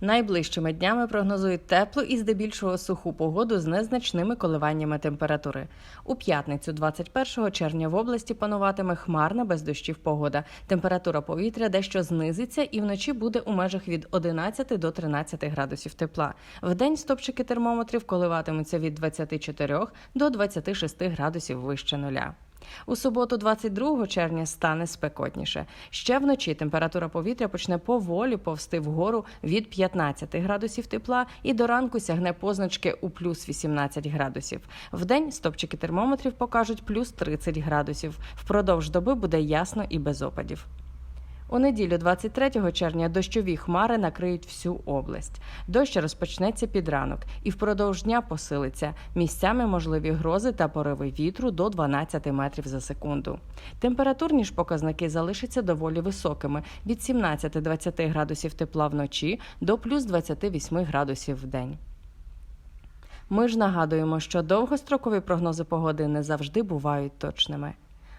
Найближчими днями прогнозують теплу і здебільшого суху погоду з незначними коливаннями температури. У п'ятницю, 21 червня, в області пануватиме хмарна без дощів погода. Температура повітря дещо знизиться і вночі буде у межах від 11 до 13 градусів тепла. Вдень стопчики термометрів коливатимуться від 24 до 26 градусів вище нуля. У суботу, 22 червня, стане спекотніше. Ще вночі температура повітря почне поволі повсти вгору від 15 градусів тепла і до ранку сягне позначки у плюс 18 градусів. Вдень стопчики термометрів покажуть плюс 30 градусів. Впродовж доби буде ясно і без опадів. У неділю, 23 червня, дощові хмари накриють всю область. Дощ розпочнеться під ранок і впродовж дня посилиться. Місцями можливі грози та пориви вітру до 12 метрів за секунду. Температурні ж показники залишаться доволі високими від 17-20 градусів тепла вночі до плюс 28 градусів в день. Ми ж нагадуємо, що довгострокові прогнози погоди не завжди бувають точними.